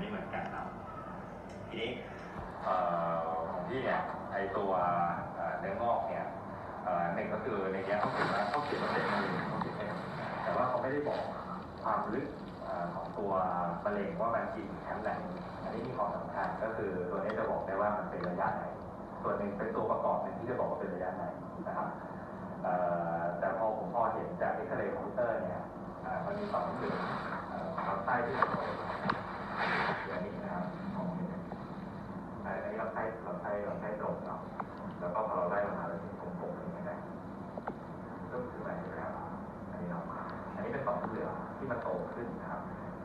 ไม่เหมือนกันครับทีนี้เอ่อของพี่เนี่ยไอตัวเอ่อเนื้องอกเนี่ยเอ่อหนึ่งก็คือในเนี้ยเขาเขียนว่าเขาเขียนว่าเป็นมะเร็งเขาเขียนเป็นแต่ว่าเขาไม่ได้บอกความลึกเอ่อของตัวมะเร็งว่ามันจริงชั้นไหนอันนี้มีความสำคัญก็คือตัวนี้จะบอกได้ว่ามันเป็นระยะไหน ส่วนหนึ่งเป็นตัวประกอบหนึ่งที่จะบอกว่าเป็นระยะไหนนะครับเอ่อแต่พอผมพอเห็นจากเอ็กซเรย์คอมพิวเตอร์เนี่ยเอ่อมันมีความรู้สึกเอ่อลำไส้ที่มันโตอย่างนี้นะครับของนี้อันนี้ ลำไส้ลำไส้ลำไส้ตรงเนาะแล้วก็พอเราไล่ลงมาเราจะตรงตรงๆอย่างนี้นะก็คืออะไรนะครับอันนี้เนาอันนี้เป็นต่อมเหลืองที่มันโตขึ้นนะครับ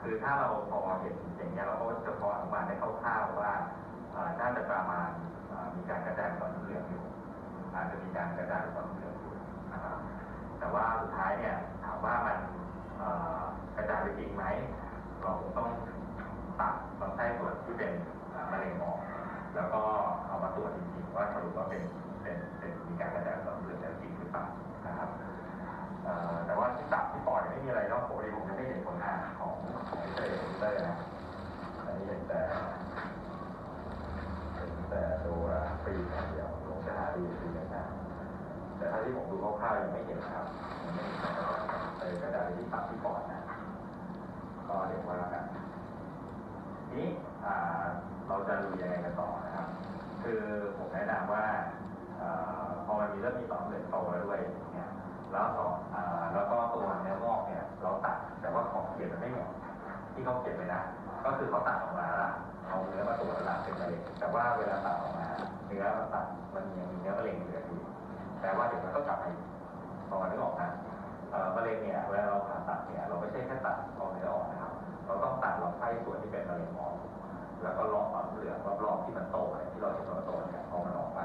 คือถ้าเราพอเห็นอย่างเงี้ยเราก็จะพออนุมานได้คร่าวๆว่าเอ่อน่าจะประมาณมีการกระจายต่อมเหลืองอยู่อาจจะมีการกระจายต่อมเหลืองอยู่นะครับแต่ว่าสุดท้ายเนี่ยถามว่ามันกระจายไปจริงไหมเราคงต้องตัดลำไส้ส่วนที่เป็นมะเร็งออก แล้วก็เอามาตรวจจริงๆว่าสรุปว่าเป็นเป็นเป็นมีการกระจายต่อมเหลืองแล้จริงหรือเปล่านะครับแต่ว่าที่ตับที่ปอดไม่มีอะไรนอกปกติผมยังไม่เห็นผลงานของของเอ็กซเรย์คอเตอร์นะอันนี้เห็นแต่เห็นแต่ตัวปีกอย่เดียวลงสถานีปีกต่างๆแต่ถ้าที่ผมดูคร่าวๆยังไม่เห็นครับยังไม่เห็นเลยกระดาษที่ตัดที่ปอดนะก็เดี๋ยวว่ากันนี้อ่า เราจะดูยังไงกันต่อนะครับ คือผมแนะนำว่าอพอมันมีเริ่มมีต่อมเหลืองโตแล้วด้วยเนี่ยแล้วต่ออ่าแล้วก็ตัวเนื้องอกเนี่ยเราตัดแต่ว่าของเขียนมันไม่เหมือนที่เขาเขียนไว้นะก็คือเขาตัดออกมาละเอาเนื้อมาตรวจละเป็นมะเร็งแต่ว่าเวลาตัดออกมาเนื้อมันตัดมันยังมีเนื้อมะเร็งเหลืออยู่แต่ว่าเดี๋ยวมันก็กลับมาอีกพอมานึกออกนะมะเร็งเนี่ยเวลาเราผ่าตัดเนี่ยเราไม่ใช่แค่ตัดเอาเนื้อออกนะครับ เราต้องตัดลำไส้ส่วนที่เป็นมะเร็งออก แล้วก็ลอกความเหลืองรอบๆที่มันโตเนี่ยที่เราเห็นว่ามันโตเนี่ยเอามันออกไป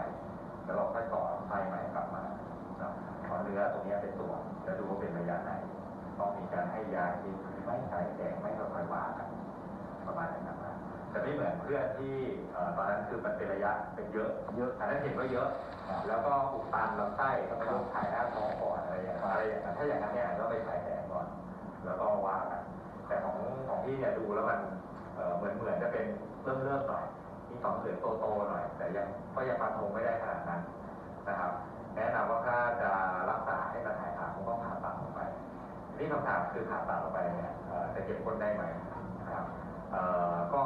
แล้วเราค่อยต่อลำไส้ใหม่กลับมานะพอเนื้อตรงเนี้ยเป็นตัวจะดูว่าเป็นระยะไหนต้องมีการให้ยากินหรือไม่ใช้แดงไม่ก็ค่อยว่ากันประมาณนั้นนะแต่ไม่เหมือนเพื่อนที่เอ่อตอนนั้นคือมันเป็นระยะเป็นเยอะเยอะอันนั้นเห็นว่าเยอะ แล้วก็อุดตันลำไส้ก็ไปยกถ่ายหน้าท้องก่อนอะไรอย่างเงี้ยอะไรอย่างนั้นถ้าอย่างนั้นเนี่ยก็ไปถ่ายแดงก่อน แล้วก็ว่ากันแต่ของของพี่เนี่ยดูแล้วมัน เหมือนเหมือนจะเป็นเริ่มเริ่มหน่อยมีสองเหลืองโตๆหน่อย แต่ยังก็ยังฟันธงไม่ได้ขนาดนั้นนะครับ แนะนำว่าถ้าจะรักษาให้มันหายขาดคงต้องผ่าตัดลงไปทีนี่คำถามคือผ่าตัดลงไปเนี่ยจะเก็บก้นได้ไหมนะครับเอ่อก็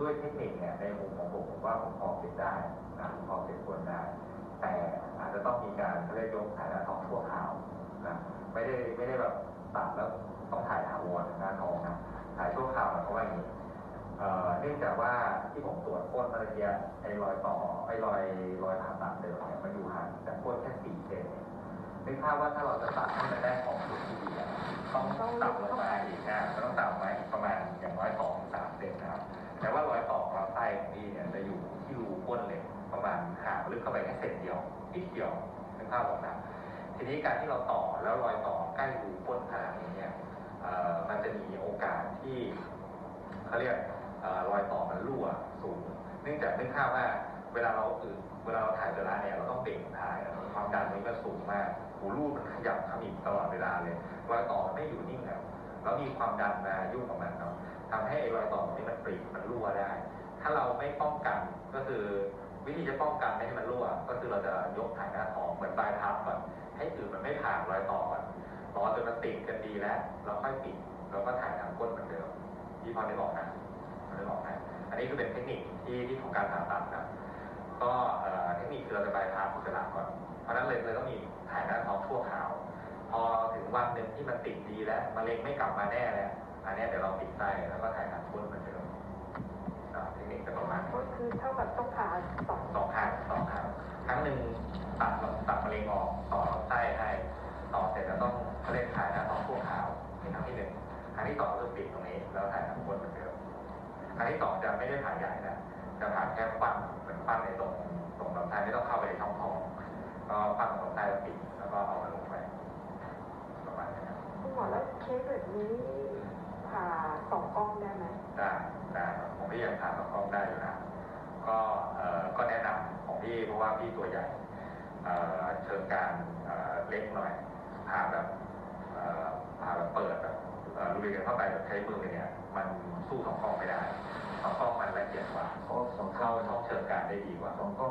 ด้วยเทคนิคเนี่ยในมุมของผมผมว่าผมพอเก็บได้นะพอเก็บก้นได้ แต่อาจจะต้องมีการเขาเรียกยกถ่ายหน้าท้องชั่วคราวนะไม่ได้ไม่ได้แบบตัดแล้วต้องถ่ายถาวรหน้าท้องนะถ่ายชั่วคราวหมายความว่าอย่างนี้ เนื่องจากว่าที่ผมตรวจก้นเมื่อกี้ไอ้รอยต่อไอ้รอยรอยผ่าตัดเดิมเนี่ยมันอยู่ห่างจากก้นแค่สี่เซนนึกภาพว่าถ้าเราจะตัดให้มันได้ของสุดที่ดีอะต้องต่ำลงมาอีกนะต้องต่ำไหมประมาณอย่างน้อยสองสามเซนนะครับ แต่ว่ารอยต่อลำไส้ของพี่เนี่ยจะอยู่ที่รูก้นเลยประมาณห่างลึกเข้าไปแค่เซนเดียวนิดเดียวนึกภาพออกนะทีนี้การที่เราต่อแล้วรอยต่อใกล้รูก้นขนาดนี้เนี่ยมันจะมีโอกาสที่เขาเรียก รอยต่อมันรั่วสูง เนื่องจากนึกภาพว่าเวลาเราอืดเวลาเราถ่ายเจลาเนี่ยเราต้องเบ่งถ่ายความดันนี้ก็สูงมากหูรูดมันขยับขมิบตลอดเวลาเลยรอยต่อไม่อยู่นิ่งอะแล้วมีความดันมายุ่งกับมันเนาะทำให้ไอ้รอยต่อนี้มันปรีมันรั่วได้ ถ้าเราไม่ป้องกันก็คือวิธีจะป้องกันไม่ให้มันรั่ว ก็คือเราจะยกถ่ายหน้าท้องเหมือนปลายท้าก่อนให้อืดมันไม่ผ่านรอยต่อก่อนรอจนมันติดกันดีแล้ว เราค่อยปิดแล้วก็ถ่ายทางก้นเหมือนเดิมที่พอได้บอกนะ ไม่บอกนะอันนี้คือเป็นเทคนิคที่ที่ของการผ่าตัดนะก็เอ่อเทคนิคคือเราจะบายพาสอุจจาระก่อน เพราะฉะนั้นเลยเลยต้องมีถ่ายหน้าท้องชั่วคราว พอถึงวันหนึ่งที่มันติดดีแล้วมะเร็งไม่กลับมาแน่แล้วอันเนี้ยเดี๋ยวเราปิดไส้แล้วก็ถ่ายทางก้นเหมือนเดิมอ่าเทคนิคจะประมาณนี้ก็คือเท่ากับต้องผ่าสองสองครั้งสองครั้งครั้งหนึ่งตัดตัดมะเร็งออกต่อลำไส้ให้ต่อเสร็จแล้วต้องเขาเรียกถ่ายหน้าท้องชั่วคราวนี่ครั้งที่หนึ่งครั้งที่สองคือปิดตรงนี้แล้วถ่ายทางก้นเหมือนเดิม ครั้งที่สองจะไม่ได้ผ่าใหญ่นะจะผ่าแค่ปั้นเหมือนปั้นในตรงตรงลำไส้ไม่ต้องเข้าไปในช่องท้องก็ปั้นตรงลำไส้แล้วปิดแล้วก็เอามาลงไปประมาณนี้ครับคุณหมอแล้วเคสแบบนี้ผ่าสองกล้องได้ไหมได้ได้ครับผมก็ยังผ่าต่อกล้องได้อยู่นะก็เอ่อก็แนะนำของพี่เพราะว่าพี่ตัวใหญ่เอ่อเชิงการเอ่อเล็กหน่อยผ่าแบบเอ่อผ่าแบบเปิดแบบเอ่อลุยกันเข้าไปแบบใช้มือเนี่ย มันสู้สองกล้องไม่ได้สองกล้องมันละเอียดกว่าเพราะสองเข้าเข้าช่องเชิงการได้ดีกว่า สองก็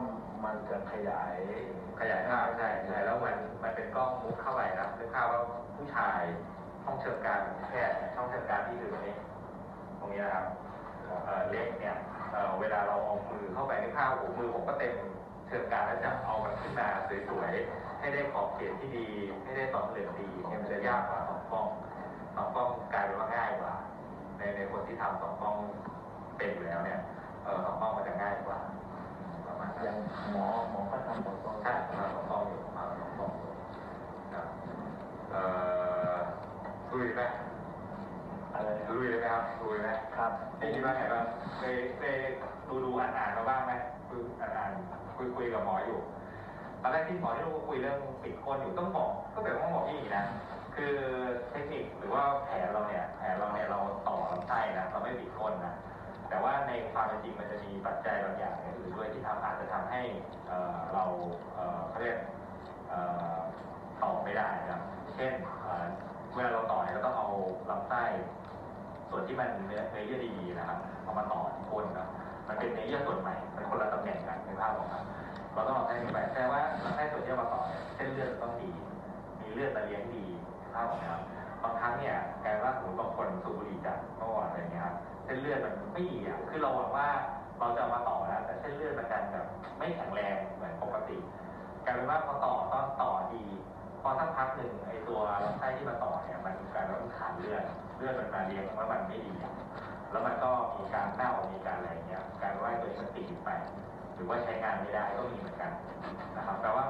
มันจะขยายขยายภาพใช่ใช่แล้วมันมันเป็นกล้องมุดเข้าไปนะนึกภาพว่าผู้ชายช่องเชิงการแค่ช่องเชิงการที่คือตรงนี้ตรงนี้นะครับเอ่อเล็กเนี่ยเอ่อเวลาเราเอามือเข้าไปในภาพโอ้โหมือผมก็เต็มเชิงการแล้วจะเอามันขึ้นมาสวยๆให้ได้ขอบเขตที่ดีให้ได้สองเหลี่ยมดีเนี่ยมันจะยากกว่าสองกล้องสองกล้องกลายเป็นว่าง่ายกว่า ในในคนที่ทำสองกล้องเป็นอยู่แล้วเนี่ยเออสองกล้องมันจะง่ายกว่าประมาณอนั้ย่างนหมอหมอก็ทำสองกล้องใช่มาสองกล้องอยู่มาสองกล้องอยู่ครับเอ่อลุยไหมอะไรนะลุยเลยไหมครับลุยไหมครับพี่คิดว่าไงบ้างเคยเคยดูดูอ่านอ่านมาบ้างไหมคุยอ่านอ่านคุยคุยกับหมออยู่ตอนแรกที่หมอที่เราคุยเรื่องปิดก้นอยู่ต้องบอกก็แบบต้องบอกพี่อย่างนี้นะคือเทคนิคหรือว่าแผนเราเนี่ยแผนเราเนี่ยเราต่อลำไส้นะเราไม่ปิดก้นนะแต่ว่าในความเป็นจริงมันจะมีปัจจัยบางอย่างอื่นด้วยที่ทำอาจจะทำให้เราเขาเรียกต่อไม่ได้นะครับเช่นเอ่อเวลาเราต่อเนี่ยเราต้องเอาลำไส้ส่วนที่มันเนื้อเนื้อเยื่อดีๆนะครับเอามาต่อที่ก้นนะมันเป็นเนื้อเยื่อส่วนใหม่มันคนละตำแหน่งกันในภาพของครับเราต้องเอาให้ไปแต่ว่าลำไส้ส่วนที่อมาต่อเนี่ยเส้นเลือดต้องดี มีเลือดมาเลี้ยงดีในภาพของครับ บางครั้งเนี่ยกลายว่าสมมติบางคนสูบบุหรี่จัดเมื่อวานอะไรเงี้ยครับเส้นเลือดมันไม่ดีอะคือเราหวังว่าเราจะมาต่อแล้วแต่เส้นเลือดมันดันแบบไม่แข็งแรงเหมือนปกติกลายเป็นว่าพอต่อก็ต่อดีพอสักพักหนึ่งไอตัวลำไส้ที่มาต่อเนี่ยมันกลายเป็นว่ามันขาดเลือดเลือดมันมาเลี้ยงว่ามันไม่ดี แล้วมันก็มีการเน่ามีการอะไรเงี้ยกลายว่าตัวนี้มันติดไปหรือว่าใช้งานไม่ได้ก็มีเหมือนกันนะครับแปลว่า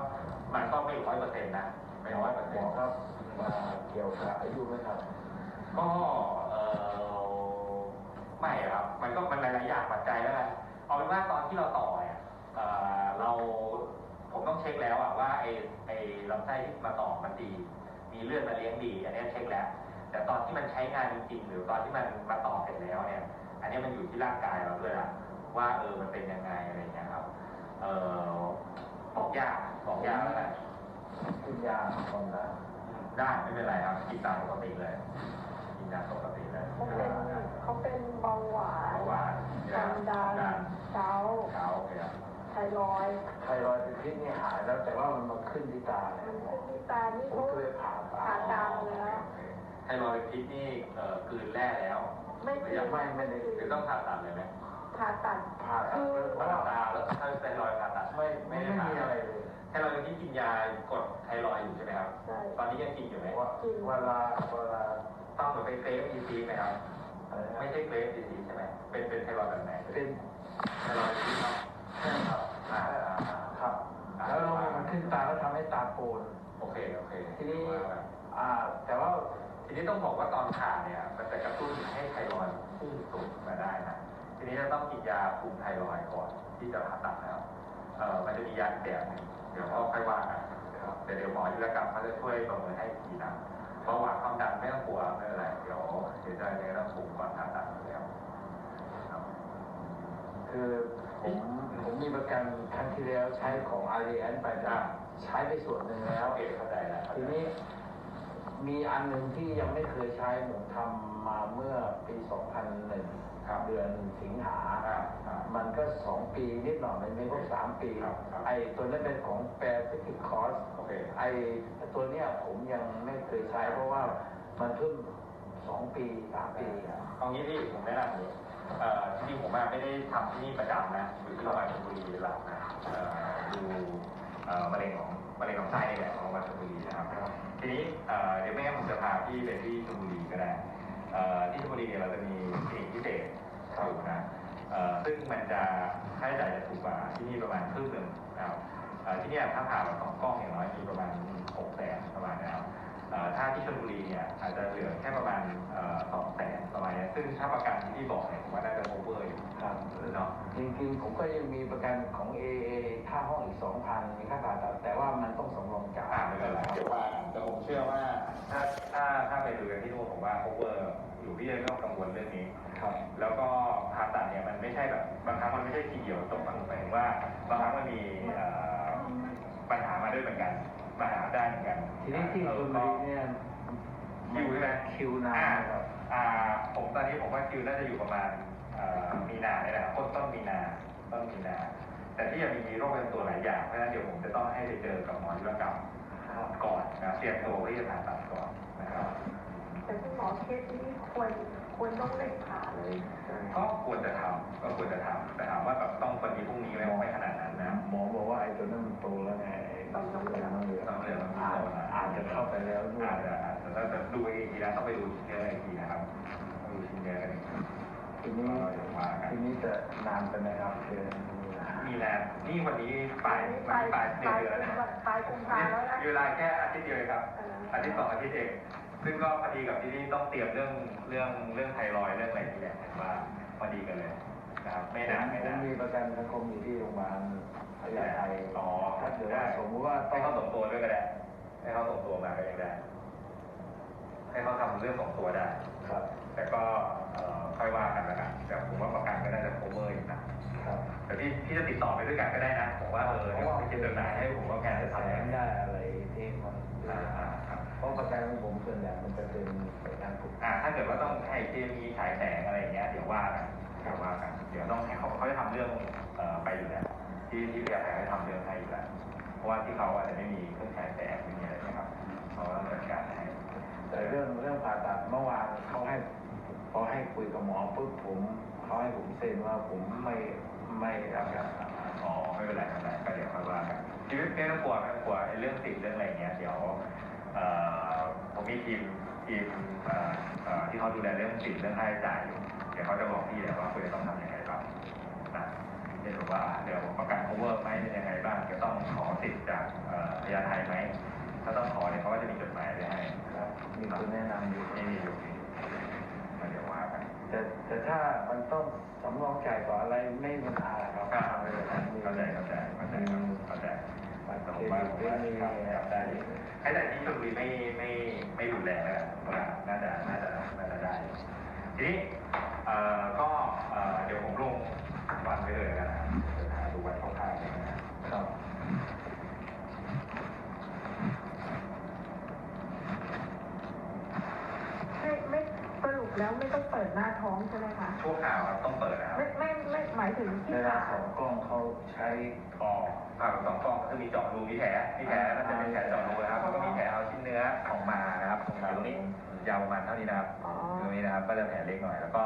มันก็ไม่ร้อยเปอร์เซ็นต์นะ ไม่ร้อยเปอร์หเซ็นต์ครับมาเกี่ยวกับอายุไหมครับก็เออไม่ครับ มันก็มันหลายๆอย่างปัจจัยแล้วกันเอาเป็นว่าตอนที่เราต่อเนี่ยเอ่อเราผมต้องเช็คแล้วอะว่าไอ้ไอ้ลำไส้ที่มาต่อมันดี มีเลือดมาเลี้ยงดี อันนี้เช็คแล้ว แต่ตอนที่มันใช้งานจริงๆหรือตอนที่มันมาต่อเสร็จแล้วเนี่ย อันนี้มันอยู่ที่ร่างกายเราด้วยอะว่าเออมันเป็นยังไงอะไรอย่างเงี้ยครับ เออบอกยากบอกยากแล้วกัน กินยาความดันได้ไม่เป็นไรครับกินตามปกติเลยกินตามปกติเลยเขาเป็นเขาเป็นเบาหวานเบาหวานความดันดันเกาต์เกาโอเคครับไทรอยด์ไทรอยด์เป็นพิษนี่หายแล้วแต่ว่ามันมาขึ้นที่ตาเนี่มัยนหมอขึ้นที่ตานี่ผมเขาเคยผ่าตาผ่าตาแล้วไทรอยด์พิษนี่เอ่อกลืนแร่แล้ว ไม่หรืคือยังไม่ไม่ได้หรือต้องผ่าตัดเลยไหมผ่าตัดผ่าตัดเล รอยด์อยู่ใช่ไหมครับ ใช่ ตอนนี้ยังกินอยู่ไหมว่าเวลาเวลาต้องเหมือนไปเฟซดีซีไหมครับ อะไรนะไม่ใช่เฟซดีซีใช่ไหมเป็นเป็นไทรอยด์แบบไหนเป็นไทรอยด์พิษครับใช่ครับอ่าอ่าอ่าครับ แล้วมันขึ้นตาแล้วทำให้ตาโปน โอเคโอเคทีนี้อ่า แต่ว่าทีนี้ต้องบอกว่าตอนผ่าเนี่ยมันจะกระตุ้นให้ไทรอยด์พุ่งสูงมาได้นะทีนี้จะต้องกินยาคุมไทรอยด์ก่อนที่จะผ่าตัดนะครับเอ่อมันจะมียาอีกแบบหนึงเดี๋ยวก็ค่อยว่ากันนะ ครับแต่เดี๋ยวหมอยุรกรรมเขาจะช่วยประเมินให้อีกทีนะเพราะว่าความดันไม่ต้องกลัวไม่เป็นไรเดี๋ยวเดี๋ยวจะเนี่ยต้องคุมก่อนผ่าตัดอยู่แล้วครับคือผมผมมีประกันครั้งที่แล้วใช้ของอารีแอนไปนะใช้ไปส่วนหนึ่งแล้วโอเคเข้าใจแล้วทีนี้ มีอันหนึ่งที่ยังไม่เคยใช้ผมทำมาเมื่อปี 2001ครับเดือนสิงหาอ่าอ่ามันก็สองปีนิดหน่อยมันไม่ครบสามปีครับครับไอตัวนั้นเป็นของแปซิฟิกคอสโอเคไอตัวเนี้ยผมยังไม่เคยใช้เพราะว่ามันเพิ่งสองปีสามปีอะเอางี้พี่ผมแนะนำอย่างนี้เอ่อจริงๆผมอะไม่ได้ทำที่นี่ประจำนะอยู่ที่โรงพยาบาลชลบุรีหลักนะเอ่อดูเอ่อมะเร็งของมะเร็งของไส้นี่แหละของโรงพยาบาลชลบุรีนะครับ ทีนี้เอ่อเดี๋ยวไม่งั้นผมจะพาพี่ไปที่ชลบุรีก็ได้เอ่อที่ชลบุรีเนี่ยเราจะมีคลินิกพิเศษอยู่นะเอ่อซึ่งมันจะค่าใช้จ่ายจะถูกกว่าที่นี่ประมาณครึ่งหนึ่งนะครับเอ่อที่เนี่ยถ้าผ่าแบบสองกล้องอย่างน้อยมีประมาณหกแสนประมาณนะครับเอ่อถ้าที่ชลบุรีเนี่ยอาจจะเหลือแค่ประมาณสองแสนประมาณเนี้ยซึ่งถ้าประกันที่พี่บอกเนี่ยผมว่าน่าจะโอเวอร์อยู่ครับเนาะจริงๆผมก็ยังมีประกันของ AA ค่าห้องอีกสองพันมีค่าผ่าตัดแต่ว่ามันต้องสำรองจ่ายอ่าไม่เป็นไรเดี๋ยวว่าแต่ผม เชื่อว่าถ้าถ้าถ้าไปดูกันที่นู่นผมว่าโอเวอร์อยู่พี่เลยไม่ต้องกังวลเรื่องนี้ ครับ แล้วก็ผ่าตัดเนี่ยมันไม่ใช่แบบบางครั้งมันไม่ใช่ทีเดียวจบมันหมายถึงว่าบางครั้งมันมีเอ่อปัญหามาด้วยเหมือนกันปัญหาได้เหมือนกันทีนี้ที่ชลบุรีเนี่ยคิวใช่ไหมคิวนานอ่าครับอ่าผมตอนนี้ผมว่าคิวน่าจะอยู่ประมาณเอ่อมีนาเนี่ยนะครับต้นต้นมีนาต้นมีนา แต่ที่ยังมีโรคประจำตัวหลายอย่างเพราะฉะนั้นเดี๋ยวผมจะต้องให้ไปเจอกับหมอธุรกรรม ก่อนนะเตรียมตัวที่จะผ่าตัดก่อนนะครับแต่คุณหมอเคสนี้ควรควรต้องเร่งผ่าเลยใช่ไหมก็ควรจะทำก็ควรจะทำแต่ถามว่าแบบต้องวันนี้พรุ่งนี้ไหมไม่ขนาดนั้นนะหมอบอกว่าไอ้ตัวนั้นมันโตแล้วไงต้องต้องเรียนต้องเรียนต้องเรียนต้องเรียนอาจอาจจะเข้าไปแล้วด้วยอาจจะอาจจะแล้วแต่ดูอีกทีนะต้องไปดูชิ้นเนื้ออีกทีนะครับต้องดูชิ้นเนื้อกันอีกทีทีนี้เดี๋ยวว่ากันทีนี้จะนานไปไหมครับเดือน มีนามีนานี่วันนี้ปลายวันนี้ปลายเดือนแล้วนะปลายกุมภาแล้วนะมีเวลาแค่อาทิตย์เดียวเองครับ อาทิตย์สองอาทิตย์เอง ซึ่งก็พอดีกับที่นี่ต้องเตรียมเรื่องเรื่องเรื่องไทรอยด์เรื่องอะไรนี่แหละเห็นว่าพอดีกันเลยนะครับไม่นานไม่ผมนานมีประกันสังคมอยู่ที่โรงพยาบาลพญาไทอ๋อถ้าเกิดว่าสมมติว่าต้ให้องเขาส่งตัวด้วยก็ได้ให้เขาส่งตัวมาก็ยังได้ให้เขาทำเรื่องส่งตัวได้ ครับ แต่ก็เอ่อค่อยว่ากันแล้วกันแต่ผมว่าประกันก็น่าจะ cover อยู่นะครับ แต่พี่พี่จะติดต่อไปด้วยกันก็ได้นะผมว่าเออเดี๋ยวพี่จะเดินหน้าให้ผมว่าแกจะแถทำมยังไงได้อะไรที่มันอ่าอ่าครับเพราะประกันของผมส่วนใหญ่มันจะเป็นประกันถูกอ่าถ้าเกิดว่าต้องให้เคมีฉายแสงอะไรอย่างเงี้ยเดี๋ยวว่ากันเดี๋ยวว่ากันเดี๋ยวต้องให้เขาเขาจะทำเรื่องเอ่อไปอยู่แล้วที่ที่เรียกให้ทำเรื่องให้อยู่แล้วเพราะว่าที่เขาอาจจะไม่มีเครื่องฉายแสงไม่มีอะไรนะครับเขาก็ต้องจัดการให้ แต่เรื่องเรื่องผ่าตัดเมื่อวานเขาให้พอให้คุยกับหมอปุ๊บผมเขาให้ผมเซ็นว่าผมไม่ ไม่รับการผ่าตัดอ๋อไม่เป็นไรไม่เป็นไรก็เดี๋ยวค่อยว่ากันชีวิตไม่ต้องกลัวไม่ต้องกลัวไอ้เรื่องสิทธิ์เรื่องอะไรเงี้ยเดี๋ยวเอ่อผมมีทีมทีมเอ่อเอ่อที่เขาดูแลเรื่องสิทธิ์เรื่องค่าใช้จ่ายอยู่เดี๋ยวเขาจะบอกพี่เลยว่าคุณจะต้องทำยังไงบ้างนะเดี๋ยวว่าเดี๋ยวประกัน cover ไหมเป็นยังไงบ้างจะต้องขอสิทธิ์จากเอ่อพยาไทยไหมถ้าต้องขอเนี่ยเขาก็จะมีจดหมายไว้ให้ครับมีคนแนะนำอยู่นี่มีอยู่มาเดี๋ยวว่ากัน แต่แต่ถ้ามันต้องสำรองจ่ายต่ออะไรไม่มีปัญหาครับก็เข้าใจเข้าใจเข้าใจครับเข้าใจบัตรแต่เคผรมว่าดิตไม่มีครับได้ให้แต่ที่ชลบุรีไม่ไม่ไม่รุนแรงแล้วนว่าน่าจะน่าจะน่าจะได้ ทีนี้เอ่อก็เอ่อเดี๋ยวผมลงวันไว้เลยกันนะดูวันคร่าวๆเลยนะครับ ไม่ไม่สรุป แล้วไม่ต้องเปิดหน้าท้องใช่ไหมคะชั่วคราวครับต้องเปิดนะครับไม่ไม่ไม่หมายถึงเวที่ลาผ่าสองกล้องเขาใช้อ๋อผ่าสองกล้องก็คือมีเจาะรูมีแผลมีแผลมันจะเป็นแผลเจาะรูนะครับแล้วก็มีแผลเอาชิ้นเนื้อออกมานะครับตรงตรงนี้ยาวประมาณเท่านี้นะครับอ๋อตรงนี้นะครับก็จะแผลเล็กหน่อย แล้วก็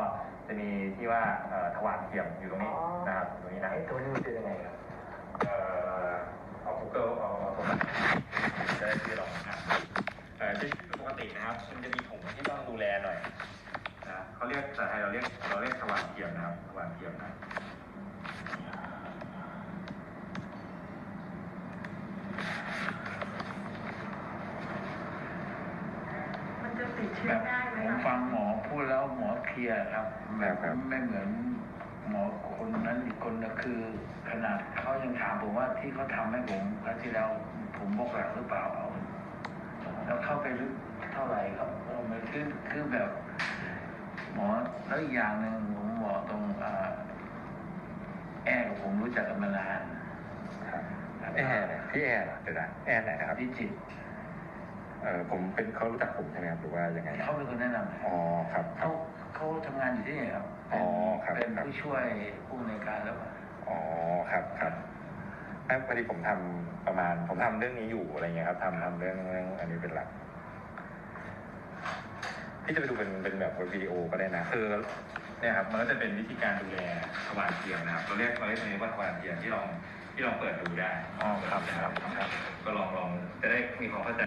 จะมีที่ว่าเอ่อทวารเทียมอยู่ตรงนี้อ๋อนะครับอยู่ตรงนี้นะไอ้ตัวนี้มันเป็นยังไงครับ เอ่อเอา Google เอาเอาตรงนั้นจะได้ชื่อลองอ่านเอ่อที่ปกตินะครับ มันจะมีถุงที่ต้องดูแลหน่อยนะ เขาเรียกแต่ไทยเราเรียกเราเรียกทวารเทียมนะครับทวารเทียมนะมันจะติดเชื้อง่ายไหมผมคะฟังหมอพูดแล้วหมอเคลียร์ครับแบบครับ ไม่เหมือนหมอคนนั้นอีกคนนะคือ ขนาดเขายังถามผมว่าที่เขาทำให้ผมครั้งที่แล้วผมบอกหลักหรือเปล่าเอาแล้วเข้าไปลึกเท่าไหร่ครับเออมันคือคือแบบ หมอแล้วอีกอย่างหนึ่งผมบอกตรงอ่าแอร์กับผมรู้จักกันมานานแอร์เนี่ยพี่แอร์เหรอเดี๋ยวนะแอร์ไหนนะครับพิจิตรเออผมเป็นเขารู้จักผมใช่ไหมครับหรือว่ายังไงเขาเป็นคนแนะนำอ๋อครับครัเขาบเขาทำงานอยู่ที่นี่ครับอ๋อครับเป็นครับผู้ช่วยผู้อำนวยการแล้วอะอ๋อครับครับแอบพอดีผมทำประมาณผมทำเรื่องนี้อยู่อะไรเงี้ยครับทำทำเรื่องเรื่องอันนี้เป็นหลัก พี่จะไปดูเป็นเป็นแบบวิดีโอก็ได้นะคือเนี่ยครับมันก็จะเป็นวิธีการดูแลทวารเทียมนะครับเราเรียกเราเรียกตรงนี้ว่าทวารเทียมที่ลองที่ลองเปิดดูได้อ๋อครับครับครับ ก็ลองลองจะได้มีความเข้าใจ